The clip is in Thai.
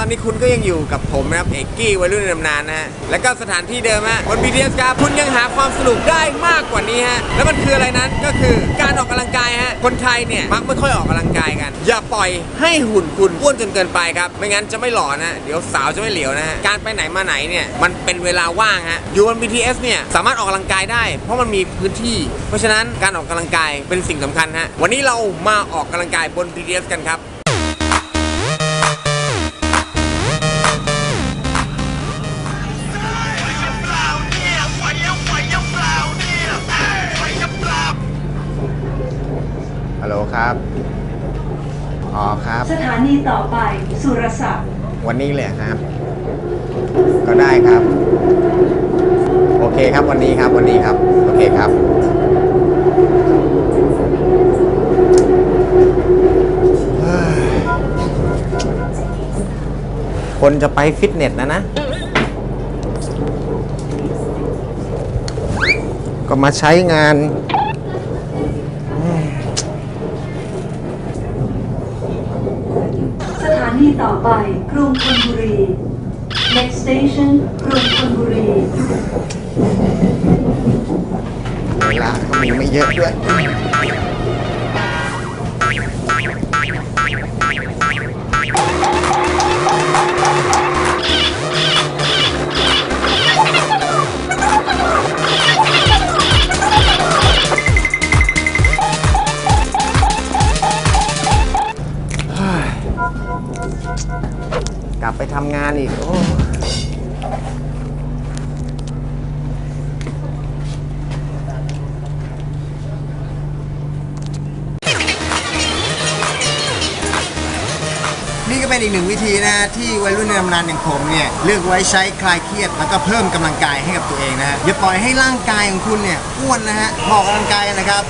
ตอนนี้คุณก็ยังอยู่กับผมนะครับเอกกี้วัยรุ่นในตำนานนะฮะ แล้วก็สถานที่เดิมฮะบน BTS ครับคุณยังหาความสนุกได้มากกว่านี้ฮะ แล้วมันคืออะไรนั้นก็คือการออกกำลังกายฮะ คนไทยเนี่ยมักไม่ค่อยออกกำลังกายกัน อย่าปล่อยให้หุ่นคุณอ้วนจนเกินไปครับ ไม่งั้นจะไม่หล่อนะ เดี๋ยวสาวจะไม่เหลียวนะฮะ การไปไหนมาไหนเนี่ยมันเป็นเวลาว่างฮะ อยู่บน BTS เนี่ยสามารถออกกำลังกายได้ เพราะมันมีพื้นที่ เพราะฉะนั้นการออกกำลังกายเป็นสิ่งสำคัญฮะ วันนี้เรามาออกกำลังกายบน BTS กันครับ ฮัลโหลครับ อ๋อครับ สถานีต่อไปสุรศักดิ์วันนี้เลยครับ ก็ได้ครับ โอเคครับวันนี้ครับวันนี้ครับ โอเคครับเฮ้ยคนจะไปฟิตเนสนะนะ ก็มาใช้งาน สถานี ต่อไปกรุงธนบุรี next station กรุงธนบุรีเวลาก็มีไม่เยอะด้วย กลับไปทำงานอีก โอ้นี่ก็เป็นอีกหนึ่งวิธีนะฮะที่วัยรุ่นในตำนานอย่างผมเนี่ยเลือกไว้ใช้คลายเครียดแล้วก็เพิ่มกำลังกายให้กับตัวเองนะฮะอย่าปล่อยให้ร่างกายของคุณเนี่ยอ้วนนะฮะออกกำลังกายนะครับ